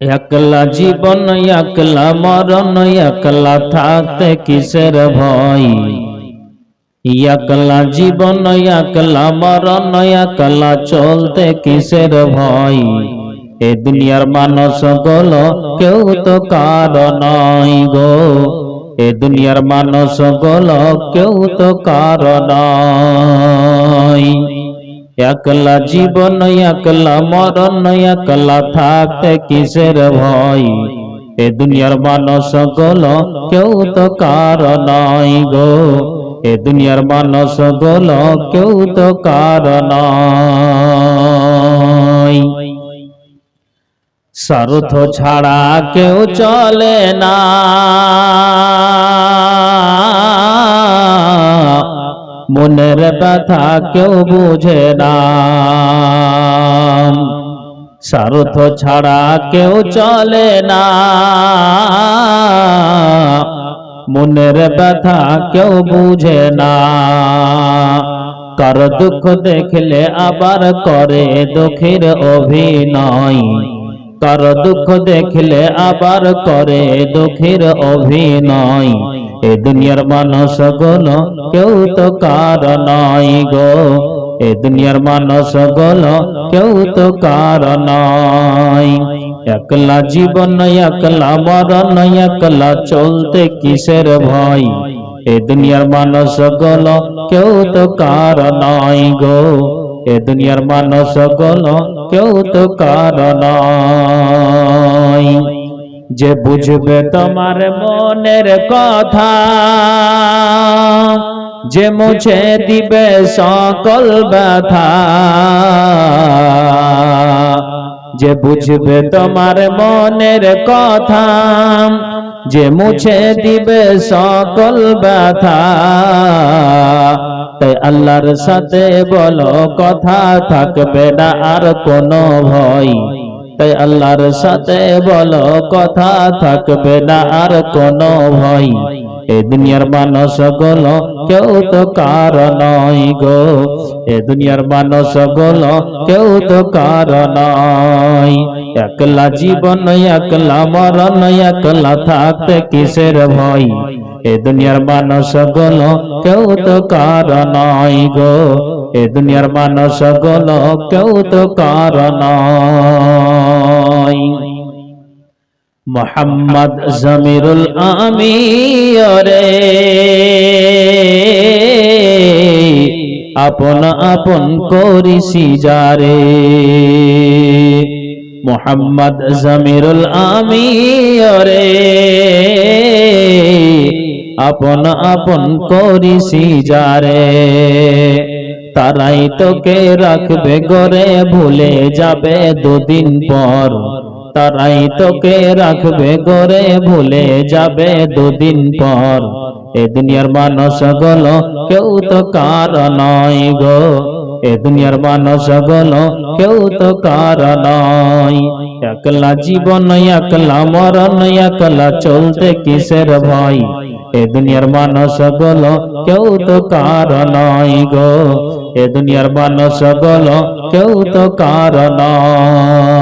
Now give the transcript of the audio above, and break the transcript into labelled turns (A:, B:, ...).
A: একলা জীবন, একলা মরণ, একলা থাকতে কিসের ভয়? একলা জীবন, একলা মরণ, একলা চলতে কিসের ভয়? এ দুনিয়ার মানুষ গল কেউ তো কার নয় গো। এ দুনিয়ার মানুষ গল কেউ তো কার নয় একলা জীবন, একলা মরণ, একলা থাকতে কিসের ভয়? এ দুনিয়ার মানুষ গল, কেউ তো কার নয় গো। এ দুনিয়ার মানুষ গল, কেউ তো কার নয় স্বার্থ ছাড়া কেউ চলে না। মনের ব্যথা কেউ বুঝে না। স্বার্থ ছাড়া কেউ চলে না। মনের ব্যথা কেউ বুঝে না। কার দুঃখ দেখলে আবার করে দুঃখের অভিনয়। কার দুঃখ দেখলে আবার করে দুঃখের অভিনয়। এ দুনিয়ার মানুষ গল, কেউ তো কার নয় গো। এ দুনিয়ার মানুষ গল, কেউ তো কার নয় একলা জীবন, একলা মরণ, একলা চলতে কিসের ভয়? এ দুনিয়ার মানুষ গল, কেউ তো কার নয় গো। এ দুনিয়ার মানুষ গল, কেউ তো কার নয় যে বুঝবে তোমার মনের কথা, যে মুছে দিবে সকল ব্যথা, যে বুঝবে তোমার মনের কথা, যে মুছে দিবে সকল ব্যথা। তাই আল্লাহর সাথে বলো, কথা থাকবে না আর কোনো ভয়। তাই আল্লাহর সাথে বলো, কথা থাকবে না আর কোনো ভয়। এ দুনিয়ার মানুষ গলো কেউ তো কার নয় গো। এ দুনিয়ার মানুষ গলো কেউ তো কার নয়। একলা জীবন, একলা মরণ, একলা থাকতে কিসের ভয়? এ দুনিয়ার মানুষ গলো কেউ তো কার নয় গো। এ দুনিয়ার মানুষ গলো কেউ তো কার নয় মোহাম্মদ জমিরুল আমিরে আপন আপন করিসি যারে। মোহাম্মদ জমিরুল আমিরে আপন আপন করিসি যারে। তারাই তোকে রাখবে গরে ভুলে যাবে দুদিন পর। তারাই তোকে রাখবে গরে ভুলে যাবে দুদিন পর। এ দুনিয়ার মানুষ গল, কেউ তো কার নয় গো। এ দুনিয়ার মানুষ গল, কেউ তো কার নয়। একলা জীবন, একলা মরণ, একলা চলতে কিসের ভয়? এ দুনিয়ার মানুষ গল, কেউ তো কার নয় গো। এ দুনিয়ার মানুষ গল, কেউ তো কার নয়।